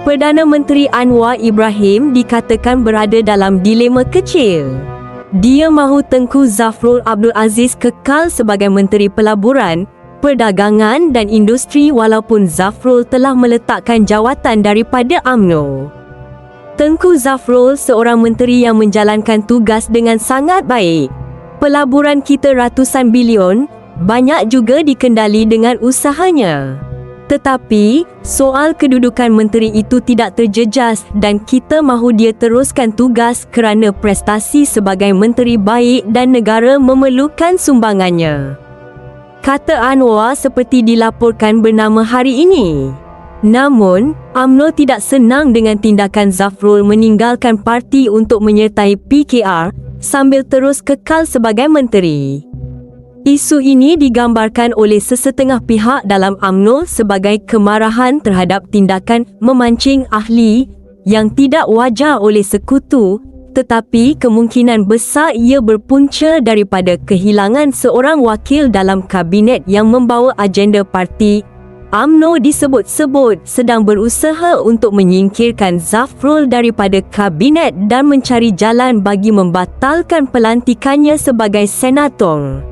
Perdana Menteri Anwar Ibrahim dikatakan berada dalam dilema kecil. Dia mahu Tengku Zafrul Abdul Aziz kekal sebagai Menteri Pelaburan, Perdagangan dan Industri walaupun Zafrul telah meletakkan jawatan daripada AMNO. Tengku Zafrul seorang menteri yang menjalankan tugas dengan sangat baik. Pelaburan kita ratusan bilion, banyak juga dikendali dengan usahanya. Tetapi, soal kedudukan menteri itu tidak terjejas dan kita mahu dia teruskan tugas kerana prestasi sebagai menteri baik dan negara memerlukan sumbangannya. Kata Anwar seperti dilaporkan bernama hari ini. Namun, AMNO tidak senang dengan tindakan Zafrul meninggalkan parti untuk menyertai PKR sambil terus kekal sebagai menteri. Isu ini digambarkan oleh sesetengah pihak dalam AMNO sebagai kemarahan terhadap tindakan memancing ahli yang tidak wajar oleh sekutu tetapi kemungkinan besar ia berpunca daripada kehilangan seorang wakil dalam kabinet yang membawa agenda parti AMNO disebut-sebut sedang berusaha untuk menyingkirkan Zafrul daripada kabinet dan mencari jalan bagi membatalkan pelantikannya sebagai senator.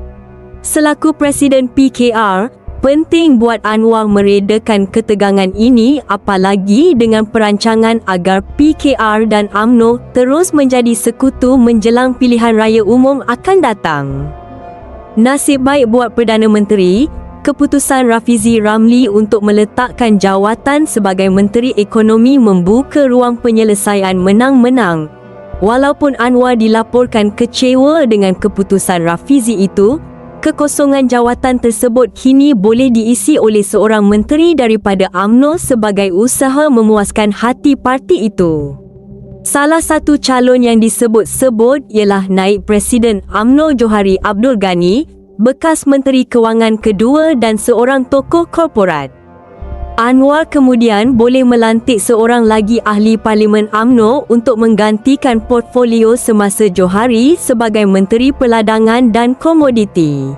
Selaku Presiden PKR, penting buat Anwar meredakan ketegangan ini apalagi dengan perancangan agar PKR dan AMNO terus menjadi sekutu menjelang pilihan raya umum akan datang. Nasib baik buat Perdana Menteri, keputusan Rafizi Ramli untuk meletakkan jawatan sebagai Menteri Ekonomi membuka ruang penyelesaian menang-menang. Walaupun Anwar dilaporkan kecewa dengan keputusan Rafizi itu, Kekosongan jawatan tersebut kini boleh diisi oleh seorang menteri daripada AMNO sebagai usaha memuaskan hati parti itu. Salah satu calon yang disebut-sebut ialah naib Presiden AMNO Johari Abdul Ghani, bekas Menteri Kewangan kedua dan seorang tokoh korporat. Anwar kemudian boleh melantik seorang lagi ahli Parlimen AMNO untuk menggantikan portfolio semasa Johari sebagai Menteri Peladangan dan Komoditi.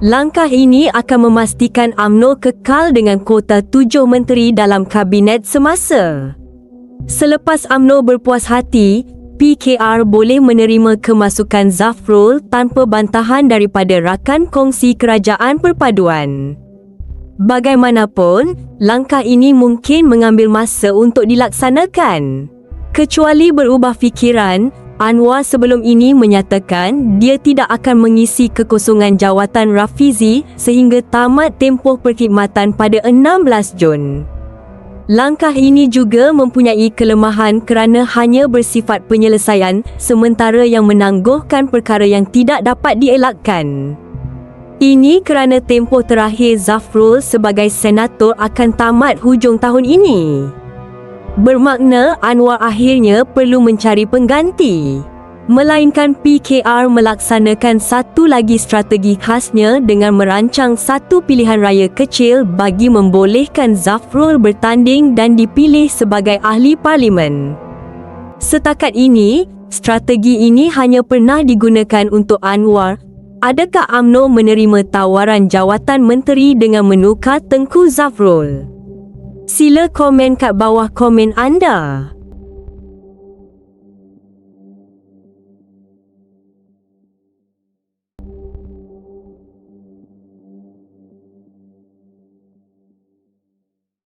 Langkah ini akan memastikan AMNO kekal dengan kota tujuh menteri dalam kabinet semasa. Selepas AMNO berpuas hati, PKR boleh menerima kemasukan Zafrul tanpa bantahan daripada rakan kongsi kerajaan perpaduan. Bagaimanapun, langkah ini mungkin mengambil masa untuk dilaksanakan. Kecuali berubah fikiran, Anwar sebelum ini menyatakan dia tidak akan mengisi kekosongan jawatan Rafizi sehingga tamat tempoh perkhidmatan pada 16 Jun. Langkah ini juga mempunyai kelemahan kerana hanya bersifat penyelesaian sementara yang menangguhkan perkara yang tidak dapat dielakkan. Ini kerana tempoh terakhir Zafrul sebagai senator akan tamat hujung tahun ini. Bermakna Anwar akhirnya perlu mencari pengganti. Melainkan PKR melaksanakan satu lagi strategi khasnya dengan merancang satu pilihan raya kecil bagi membolehkan Zafrul bertanding dan dipilih sebagai ahli parlimen. Setakat ini, strategi ini hanya pernah digunakan untuk Anwar Adakah AMNO menerima tawaran jawatan menteri dengan menukar Tengku Zafrul? Sila komen kat bawah komen anda.